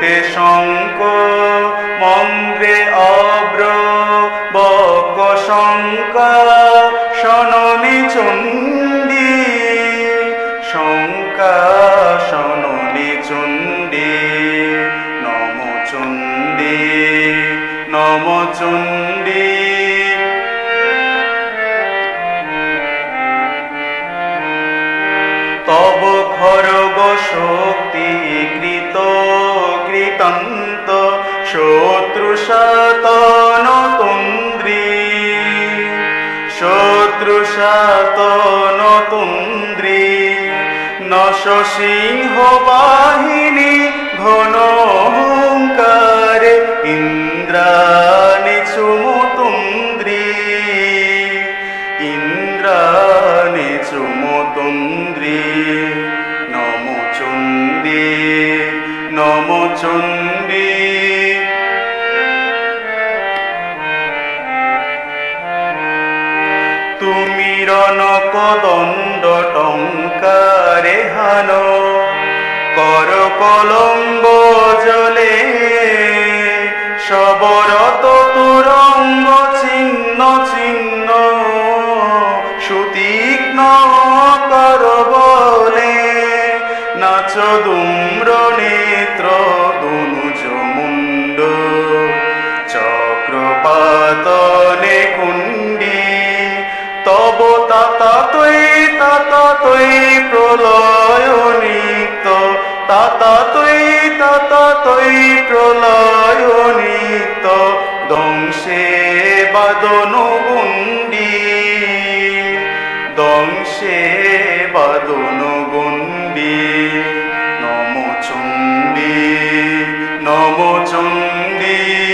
ওটে শঙ্ক মন্দ্রে অব্র, বক শঙ্কা শননি চণ্ডী শঙ্কা শননি চণ্ডী, নম চণ্ডী নম চণ্ডী। তব খরগ শক্তি শত্রু সাতন তুন্দ্রী শত্রু সাতন তুন্দ্রী নশ সিংহ বাহিনী ঘন হুঙ্কারে ইন্দ্রাণী চুমুতুন্দ্রী। ইন্দ্রাণী চুমুতুন্দ্রী। নম চণ্ডী নম চণ্ডী তুমি রনক দণ্ড টঙ্কারে হান। কর কলম্ব জলে, সবরত তুরঙ্গ চিহ্ন চিহ্ন সুতীক্ষ্ণ কর বলে নাচ দুম্র নেত্র তাতা তৈ প্রলয় নিত্য তাতা তৈ তাতা তৈ প্রলয় নিত্য দংশে বাদন গুণ্ডী। দংশে বাদন গুণ্ডী। নম চণ্ডী